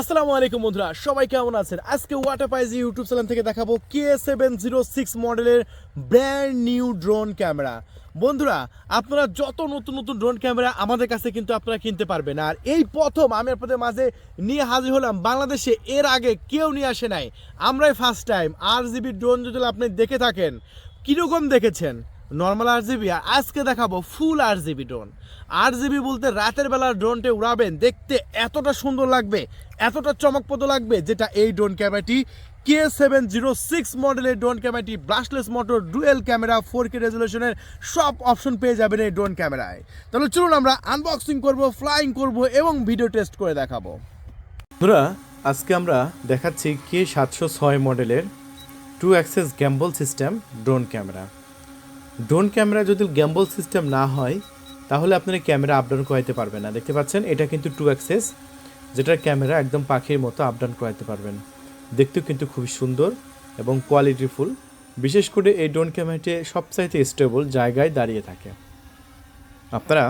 আসসালামু আলাইকুম বন্ধুরা, সবাই কেমন আছেন? আজকে ওয়াটার পাইজ ইউটিউব চ্যানেল থেকে দেখাবো কে সেভেন জিরো সিক্স মডেলের ব্র্যান্ড নিউ ড্রোন ক্যামেরা বন্ধুরা, আপনারা যত নতুন নতুন ড্রোন ক্যামেরা আমাদের কাছে কিন্তু আপনারা কিনতে পারবেন। আর এই প্রথম আমি আপনাদের মাঝে নিয়ে হাজির হলাম বাংলাদেশে, এর আগে কেউ নিয়ে আসে নাই। আমরাই ফার্স্ট টাইম আর জিবি ড্রোন যদি আপনি দেখে থাকেন, কীরকম দেখেছেন? নর্মাল আর জিবি আজকে দেখাবো full R GB drone R GB বলতে রাতের বেলা ড্রোনটা উড়াবেন, দেখতে এতটা সুন্দর লাগবে, এতটা চমকপ্রদ লাগবে, যেটা এই ড্রোন ক্যামেরাটি কে সেভেন জিরো সিক্স মডেলের ড্রোন ক্যামেরাটি brushless motor dual camera four K রেজলিউশনের সব অপশন পেয়ে যাবেন এই ড্রোন ক্যামেরায় তাহলে চলুন আমরা আনবক্সিং করব ফ্লাইং করব এবং ভিডিও টেস্ট করে দেখাবো। বন্ধুরা, আজকে আমরা দেখাচ্ছি কে সাতশো ছয় মডেলের two axis gimbal system drone camera drone camera যদি গ্যাম্বল সিস্টেম না হয়, তাহলে আপনারা ক্যামেরা আপ ডাউন করাইতে পারবেন না। দেখতে পাচ্ছেন, এটা কিন্তু টু অ্যাক্সেস যেটার ক্যামেরা একদম পাখির মতো আপ ডাউন করাইতে পারবেন। দেখতেও কিন্তু খুবই সুন্দর এবং কোয়ালিটিফুল বিশেষ করে এই ড্রোন ক্যামেরাটি সবচাইতে স্টেবল জায়গায় দাঁড়িয়ে থাকে। আপনারা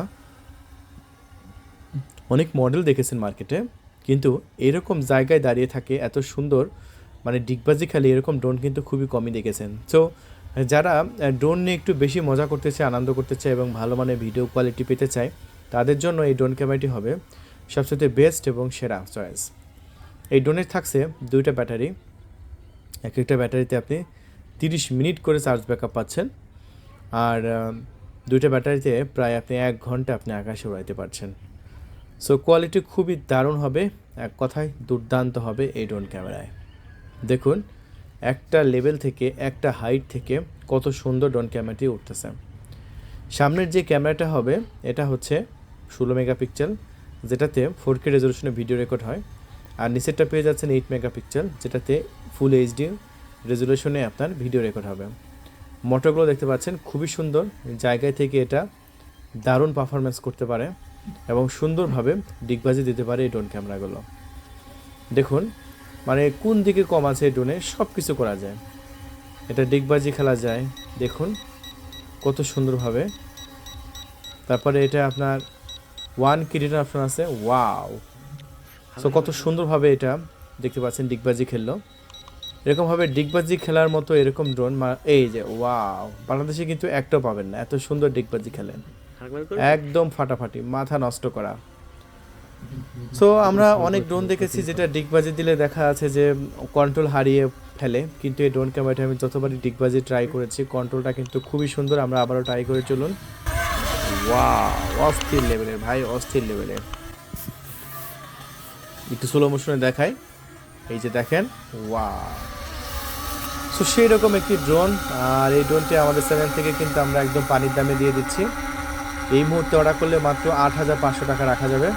অনেক মডেল দেখেছেন মার্কেটে কিন্তু এরকম জায়গায় দাঁড়িয়ে থাকে, এত সুন্দর মানে ডিগবাজি খালি এরকম ড্রোন কিন্তু খুবই কমই দেখেছেন। সো যারা ড্রোন নিয়ে একটু বেশি মজা করতে চায়, আনন্দ করতে চায় এবং ভালো মানের ভিডিও কোয়ালিটি পেতে চায়, তাদের জন্য এই ড্রোন ক্যামেরাটি হবে সবচেয়ে বেস্ট এবং সেরা চয়েস এই ড্রোনের থাকছে দুইটা ব্যাটারি। এক একটা ব্যাটারিতে আপনি তিরিশ মিনিট করে চার্জ ব্যাকআপ পাচ্ছেন। আর দুইটা ব্যাটারিতে প্রায় আপনি এক ঘণ্টা আপনি আকাশে উড়াইতে পারছেন। সো কোয়ালিটি খুবই দারুণ হবে। এক কথায় দুর্দান্ত হবে এই ড্রোন ক্যামেরায় দেখুন একটা লেভেল থেকে, একটা হাইট থেকে কত সুন্দর ড্রোন ক্যামেরাটি উঠতেছে। সামনের যে ক্যামেরাটা হবে, এটা হচ্ছে ষোলো মেগাপিক্সেল, যেটাতে ফোর কে রেজলিউশনে ভিডিও রেকর্ড হয়। আর নিচেরটা পেয়ে যাচ্ছেন এইট মেগাপিক্সেল, যেটাতে ফুল এইচডি রেজলিউশনে আপনার ভিডিও রেকর্ড হবে। মোটরগুলো দেখতে পাচ্ছেন, খুবই সুন্দর। জায়গায় থেকে এটা দারুণ পারফরমেন্স করতে পারে এবং সুন্দরভাবে ডিগবাজি দিতে পারে এই ড্রোন ক্যামেরাগুলো। দেখুন মানে কোন দিকে কম আছে ড্রোনে সব কিছু করা যায়। এটা ডিগবাজি খেলা যায় দেখুন কত সুন্দরভাবে। তারপরে এটা আপনার ওয়ান কিরিটার অপশন আছে ওয়াও। সো কত সুন্দরভাবে এটা দেখতে পাচ্ছেন ডিগবাজি খেললো। এরকমভাবে ডিগবাজি খেলার মতো এরকম ড্রোন এই যে ওয়াও। বাংলাদেশে কিন্তু একটাও পাবেন না এত সুন্দর ডিগবাজি খেলেন একদম ফাটাফাটি মাথা নষ্ট করা। সো আমরা অনেক ড্রোন দেখেছি যেটা ডিগবাজি দিলে দেখা আছে যে কন্ট্রোল হারিয়ে ফেলে। কিন্তু এই ড্রোন ক্যামেরাটা আমি যতবারই ডিগবাজি ট্রাই করেছি কন্ট্রোলটা কিন্তু খুবই সুন্দর। আমরা আবারও ট্রাই করে চলুন। ওয়াও অস্থির লেভেলের ভাই, অস্থির লেভেলের একটু স্লো মোশনে দেখাই। এই যে দেখেন ওয়া সো সেই রকম একটি ড্রোন আর এই ড্রোনটি আমাদের চ্যানেল থেকে কিন্তু আমরা একদম পানির দামে দিয়ে দিচ্ছি। এই মুহূর্তে অর্ডার করলে মাত্র আট হাজার পাঁচশো টাকা রাখা যাবে।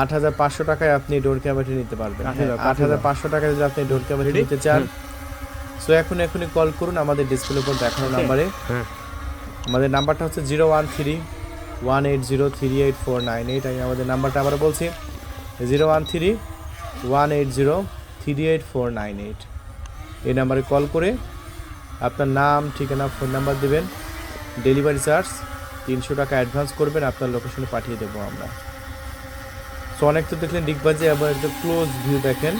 আট হাজার পাঁচশো টাকায় আপনি ড্রোন ক্যামেরাটি নিতে পারবেন। আট হাজার পাঁচশো টাকায় যদি আপনি ড্রোন ক্যামেরাটি নিতে চান সো এখন এখনই কল করুন আমাদের ডিসপ্লে উপর দেখানো নাম্বারে আমাদের নাম্বারটা হচ্ছে zero one three one eight zero three eight four nine eight আমি আমাদের নাম্বারটা আবার বলছি zero one three one eight zero three eight four nine eight এই নাম্বারে কল করে আপনার নাম ঠিকানা ফোন নাম্বার দেবেন। ডেলিভারি চার্জ তিনশো টাকা অ্যাডভান্স করবেন আপনার লোকেশনে পাঠিয়ে দেবো আমরা। সো অনেক তো দেখলেন ডিগবাজি আবার একটু ক্লোজ ভিউ দেখেন।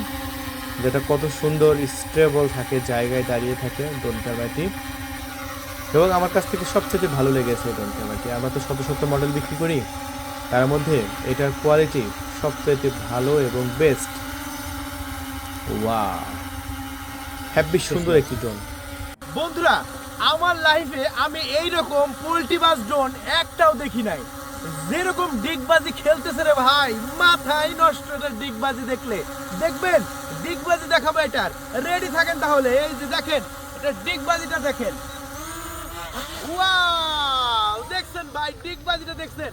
যেটা কত সুন্দর স্টেবল থাকে, জায়গায় দাঁড়িয়ে থাকে ক্যামেরাটি এবং আমার কাছ থেকে সবচেয়ে ভালো লেগেছে ক্যামেরাটি আমরা তো শত শত মডেল বিক্রি করি। তার মধ্যে এটার কোয়ালিটি সবচেয়ে ভালো এবং বেস্ট ওয়া হ্যাপি সুন্দর একটি ড্রোন বন্ধুরা, আমার লাইফে আমি এই রকম পোল্ট্রি বাস ড্রোন একটাও দেখি নাই। যেরকম ডিগবাজি খেলতেছে রে ভাই, মাথায় নষ্ট ডিগবাজি দেখলে। দেখবেন? ডিগবাজি দেখাবো এটার রেডি থাকেন তাহলে? এই যে দেখেন, এটা ডিগবাজিটা দেখেন। দেখছেন ভাই, ডিগবাজিটা দেখছেন।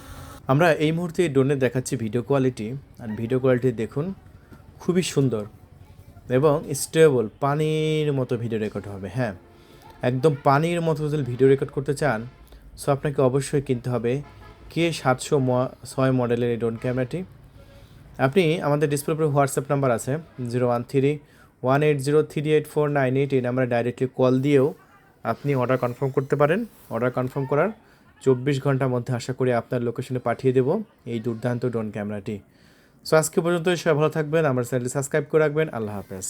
আমরা এই মুহূর্তে ড্রোনে দেখাচ্ছি ভিডিও কোয়ালিটি আর ভিডিও কোয়ালিটি দেখুন, খুবই সুন্দর এবং স্টেবল পানির মতো ভিডিও রেকর্ড হবে। হ্যাঁ একদম পানির মতো যদি ভিডিও রেকর্ড করতে চান সো আপনাকে অবশ্যই কিনতে হবে কে সাতশো ছয় মডেলের এই ড্রোন ক্যামেরাটি আপনি আমাদের ডিসপ্লে উপরে হোয়াটসঅ্যাপ নাম্বার আছে zero one three one eight zero three eight four nine eight এই নাম্বারে ডাইরেক্টলি কল দিয়েও আপনি অর্ডার কনফার্ম করতে পারেন। অর্ডার কনফার্ম করার চব্বিশ ঘণ্টার মধ্যে আশা করি আপনার লোকেশনে পাঠিয়ে দেব এই দুর্দান্ত ড্রোন ক্যামেরাটি সো আজকে পর্যন্ত সবাই ভালো থাকবেন, আমার চ্যানেলটি সাবস্ক্রাইব করে রাখবেন, আল্লাহ হাফেজ।